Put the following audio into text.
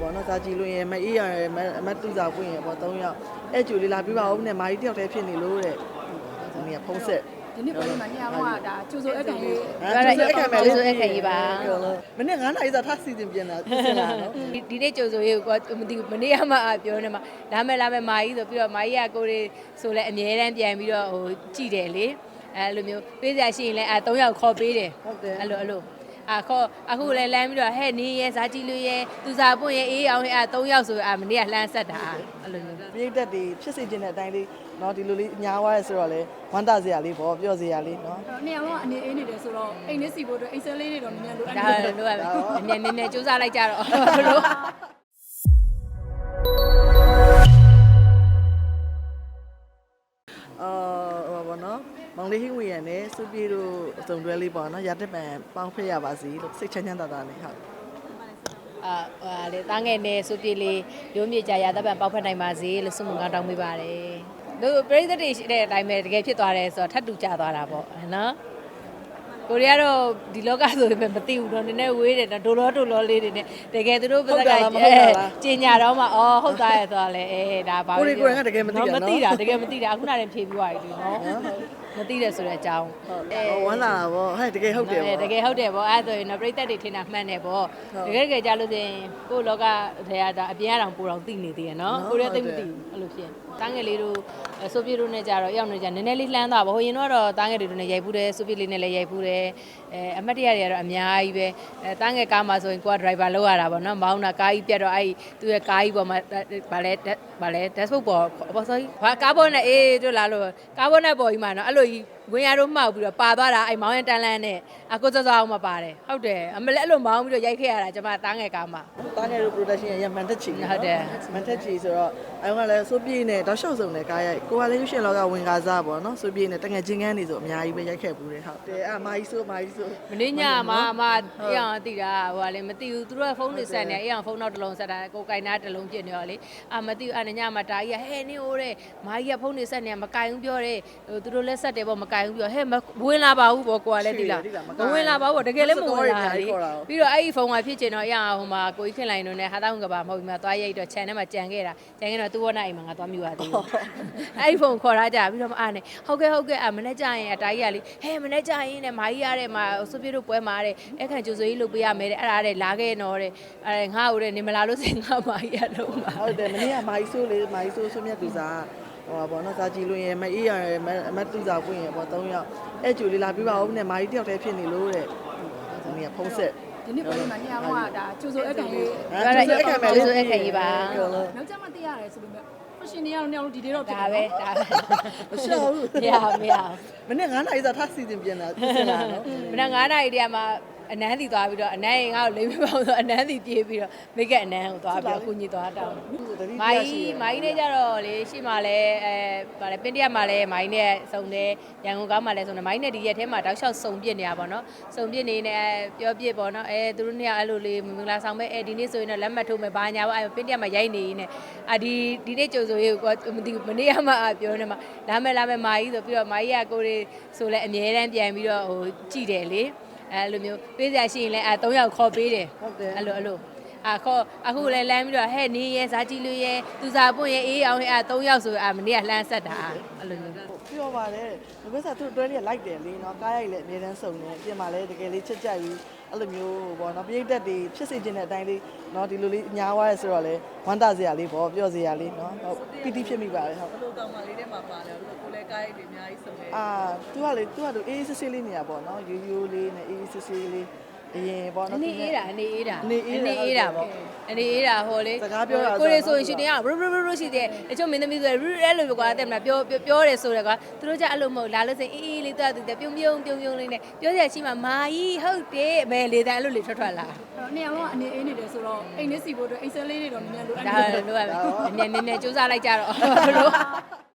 ပေါ့နော်ဇာကြည်လွင်ရယ်မအေးရယ်မမတူစာပွင့်ရယ်ပေါ့၃ယောက်အဲ့ကျူလေးလာပြပါဦးနဲ့မာကြီးတယောက်တည်းဖြစ်နေလို့တဲ့ဒီနေ့ကဖုံးဆက်ဒီနေ့ပွဲလေးမှာညောင်ကဒါကျိုးစိုးအကန်လေးကျိုးစိုးအခက်ကြီးပါမနေ့9နာရီသာထားစီစဉ်ပြင်လာပြင်လာနော်ဒီဒီနေ့ကြိုဆိုရေးကိုမသိဘူးမနေ့ကမှပြောနေမှာလာမယ်လာမယ်မာကြီးဆိုပြီးတော့မာကြီးကကိုရီဆိုလဲအမြဲတမ်းပြန်ပြီးတော့ဟိုကြည်တယ်လေအဲလိုမျိုးပေးစရာရှိရင်လည်းအဲ၃ယောက်ခေါ်ပေးတယ်ဟုတ်တယ်အဲ့လိုအဲ့လို အာခေါ်အခုလည်းလမ်းပြီးတော့ဟဲ့နေရဲဇာကြည့်လို့ရဲသူစားပွင့်ရဲအေးအောင်ရဲအဲ၃ယောက်ဆိုအာမနေ့ကလှမ်းဆက်တာအဲ့လိုမျိုးပြိတက်တွေဖြစ်စေခြင်းတဲ့အတိုင်းလေးနော်ဒီလိုလေးညားသွားရဲဆိုတော့လေဝမ်းသာစရာလေးပေါ့ပြောစရာလေးနော်ညောင်ကအနေအေးနေတယ်ဆိုတော့အိမ်လေးစီဖို့အတွက်အိမ်ဆဲလေးတွေတော့မြန်မြန်လိုအပ်ဒါနေတယ်လိုရမယ်နည်းနည်းနည်းနည်းစူးစမ်းလိုက်ကြတော့ဘလို့အာဟို ပါနော်မောင်လေးဟင်းဝေရနဲ့စူပြေတို့အစုံတွဲလေးပေါ့နော်ရတဲ့ပံပေါင်းဖက်ရပါစီလို့စိတ်ချမ်းချမ်းသာသာနဲ့ဟုတ်အာဟာလေတားငယ်နဲ့စူပြေလေးရုံးမြေကြရတပ်ပံပေါက်ဖက်နိုင်ပါစေလို့ဆုမွန်ကောင်းတောင်းပေးပါတယ်တို့ပရိသတ်တွေရှိတဲ့အတိုင်းပဲတကယ်ဖြစ်သွားတယ်ဆိုတော့ထပ်တူကြသွားတာပေါ့နော် ကိုရီးယားတော့ဒီလောကဆိုရင်မသိဘူးတော့နည်းနည်းဝေးတယ်ဒိုလောဒိုလောလေးတွေနဲ့တကယ်သူတို့ပြဿနာကျင်ညာတော့မှအော်ဟုတ်သားရဲ့ဆိုတော့လေအေးဒါပါကိုရီကိုရင်ကတကယ်မသိတာနော်မသိတာတကယ်မသိတာအခုနတည်းဖြေပြီးသွားပြီနော်မသိတယ်ဆိုတဲ့အကြောင်းဟုတ်ဝမ်းသာတာပေါ့ဟဲ့တကယ်ဟုတ်တယ်ပေါ့တကယ်ဟုတ်တယ်ပေါ့အဲ့ဒါဆိုရင်တော့ပြိသက်တွေထင်တာမှန်တယ်ပေါ့တကယ်တကယ်ကြားလို့ဆိုရင်ကိုယ့်လောကထဲကဒါအပြင်အတောင်ပူတောင်သိနေသေးရနော်ကိုရီးယားသိမသိဘူးအဲ့လိုဖြစ်တန်းငယ်လေးတို့ ဆိုပြေတို့နဲ့ကြတော့ရောက်နေကြနည်းနည်းလေးလှမ်းသွားပါဟိုရင်တော့တန်းငယ်တွေတို့နဲ့ရိုက်ဘူးတယ်ဆိုပြေလေးနဲ့လည်းရိုက်ဘူးတယ်အဲအမတ်တရတွေကတော့အများကြီးပဲအဲတန်းငယ်ကားမှာဆိုရင်ကိုကဒရိုက်ဘာလောက်ရတာပေါ့နော်မောင်းတာကားကြီးပြတ်တော့အဲ့သူ့ရဲ့ကားကြီးပေါ်မှာဗာလဲဗာလဲ dashboard ပေါ်ပေါ်ဆိုဘာကားပေါ်နဲ့အေးတို့လာလို့ကားပေါ်နဲ့ပေါ်ကြီးမှာနော်အဲ့လိုကြီး ဝင်ရတော့မှောက်ပြီးတော့ပါသွားတာအဲ့မောင်းရင်တန်းလန်းနဲ့အကိုစောစောအောင်မပါတယ်ဟုတ်တယ်အမလည်းအဲ့လိုမောင်းပြီးတော့ရိုက်ခဲ့ရတာကျွန်မတားငယ်ကားမှာတားငယ်တို့ production ရမန်တက်ချီဟုတ်တယ်မန်တက်ချီဆိုတော့အဲကလည်းစိုးပြေးနဲ့တောက်လျှောက်စုံနဲ့ကားရိုက်ကိုကလည်းရှင်လောကဝင်ကားစားပေါ့နော်စိုးပြေးနဲ့တငယ်ချင်းကန်းနေဆိုအများကြီးပဲရိုက်ခဲ့ဘူးတယ်ဟုတ်တယ်အမာကြီးဆိုအမာကြီးဆိုမင်းညမှာအမအေးအောင်သိတာဟိုကလေမသိဘူးသူတို့ကဖုန်းတွေဆက်နေအေးအောင်ဖုန်းတော့တစ်လုံးဆက်တာကိုကင်နာတစ်လုံးပြစ်နေရောလေအာမသိဘူးအဲ့ညမှာတာကြီးကဟဲ့နင်းဟိုတဲ့မာကြီးကဖုန်းတွေဆက်နေမကင်ဘူးပြောတယ်ဟိုသူတို့လည်းဆက်တယ်ပေါ့မကင်ဘူးပြောဟဲ့မဝင်လာပါဘူးပေါ့ကိုကလည်းသိလားမဝင်လာပါဘူးတကယ်လည်းမဝင်လာလေပြီးတော့အဲ့ဒီဖုန်းကဖြစ်ချင်တော့အေးအောင်ဟိုမှာကိုကြီးခင်လိုင်းတို့နဲ့ဟာတောင်းကပါမဟုတ်ဘူးမှာသွားရိုက်တော့ channel မှာကြံခဲ့တာကြံခဲ့တော့သူ့ဝနာအိမ်မှာငါသွားမြူရသေးတယ်အဲ့ဒီဖုန်းခေါ်ထားကြပြီးတော့အားနေဟုတ်ကဲ့ဟုတ်ကဲ့အမနေ့ကျရင်အတားကြီးကလေဟဲ့မနေ့ကျရင်နဲ့မာကြီးရတဲ့မှာစုပြေတို့ပွဲမှာတဲ့အခန့်ကျိုးစိုးကြီးလုပ်ပေးရမယ်တဲ့အဲ့ဒါတဲ့လာခဲ့တော့တဲ့အဲ့ငါ့ကိုတဲ့နေမလာလို့စင်ငါမာကြီးရလုံးပါဟုတ်တယ်မနေ့ကမာကြီးဆိုးလေမာကြီးဆိုးဆိုမြတ်သူစား ဟိုပါပေါ့နော်ဇာကြည်လွင်ရယ်မအေးရယ်မတူစာပွင့်ရယ်ပေါ့၃ယောက်အဲ့ကျူလေးလာပြပါဦးနဲ့မာကြီးတယောက်တည်းဖြစ်နေလို့တဲ့ဒီနေ့ကဖုံးဆက်ဒီနေ့ပွဲလေးမှာညောင်ကဒါကျိုးစိုးအကန်လေးကျိုးစိုးအခက်ကြီးပါနောက်ကျမှသိရတယ်ဆိုပေမဲ့ fashion တွေကတော့ညောင်လို့ဒီတွေတော့ဖြစ်ဒါပဲဒါပဲမရှောက်ဘူးမရမရမနေ့9နာရီသာထားစီစဉ်ပြင်လာပြင်လာနော်မနက်9နာရီတည်းမှာ အနန်းစီသွားပြီးတော့အနန်းရင်ငါ့ကိုလိမ့်မပေါဆိုအနန်းစီပြေးပြီးတော့မိတ်ကအနန်းကိုသွားပြီးတော့ကုညီသွားတောင်းတယ်မိုင်းမိုင်းနဲ့ကြတော့လေရှိမှလည်းအဲဗာလဲပင်တရမှာလည်းမိုင်းနဲ့စုံတယ်ရန်ကုန်ကားမှာလည်းစုံတယ်မိုင်းနဲ့ဒီရက်ထဲမှာတောက်လျှောက်စုံပြစ်နေတာပေါ့နော်စုံပြစ်နေနေပြောပြစ်ပေါ့နော်အဲသူတို့နှစ်ယောက်အဲ့လိုလေးမင်္ဂလာဆောင်မဲ့အဲဒီနေ့ဆိုရင်တော့လက်မှတ်ထိုးမယ်ဘာညာပေါ့အဲပင်တရမှာရိုက်နေနေအာဒီဒီနေ့ကြိုဆိုရေးကိုမသိဘူးမနေ့ကမှပြောနေမှာလာမယ်လာမယ်မာကြီးဆိုပြီးတော့မာကြီးကကိုရီဆိုလဲအမြဲတမ်းပြန်ပြီးတော့ဟိုကြည်တယ်လေ အဲလိုမျိုးပေးစရာရှိရင်လည်းအဲ၃ယောက်ခေါ်ပေးတယ်ဟုတ်တယ်အဲ့လိုအဲ့လိုအာခေါ်အခုလည်းလမ်းပြီးတော့ဟဲ့နေရဲဇာကြည့်လို့ရဲသူစားပွင့်ရဲအေးအောင်ရဲအဲ၃ယောက်ဆိုအာမနေ့ကလှမ်းဆက်တာအဲ့လိုမျိုးပြောပါတယ်ဒီဘက်ကသူတွဲလေးလိုက်တယ်လေနော်ကားရိုက်လည်းအများတန်းစုံတယ်ပြင်မှာလည်းတကယ်လေးချက်ကြိုက်ပြီး အဲ့လိုမျိုးပေါ့နော်ပြိတက်တွေဖြစ်စေခြင်းတဲ့အတိုင်းလေးနော်ဒီလိုလေးညားသွားရဲဆိုတော့လေဝမ်းသာစရာလေးပေါ့ပြောစရာလေးနော်ဟုတ်ပီတိဖြစ်မိပါတယ်ဟုတ်ဘလို့ကောင်းမလေးထဲမှာပါလဲဘလို့ကိုလည်းကားရိုက်တွေအများကြီးစုံနေအာသူကလေသူကသူအေးအေးဆေးဆေးလေးနေရပေါ့နော်ရိုးရိုးလေးနဲ့အေးအေးဆေးဆေးလေး အရင်ပေါ့နော် အနေအေးတာအနေအေးတာအနေအေးတာအနေအေးတာပေါ့အနေအေးတာဟိုလေစကားပြောတာကိုရီဆိုရင်ရှင်တင်ကဘရဘရဘရရှိတယ်တချို့မင်းသမီးဆိုရင်ရဲလို့ကွာတဲ့မလားပြောပြောတယ်ဆိုတယ်ကွာသူတို့ကြအဲ့လိုမဟုတ်လာလို့စရင်အေးအေးလေးတူတူပြုံပြုံပြုံပြုံလေးနဲ့ပြောစရာရှိမှမာကြီးဟုတ်တယ်အမေလေတန်းအဲ့လိုလေးထွက်ထွက်လာညောင်ကအနေအေးနေတယ်ဆိုတော့အိမ်လေးစီဖို့အတွက်အိမ်ဆဲလေးတွေတော့မြန်မြန်လိုအပ်ဒါနေတယ် လိုရမယ်နည်းနည်းနည်းစူးစမ်းလိုက်ကြတော့ဘလို့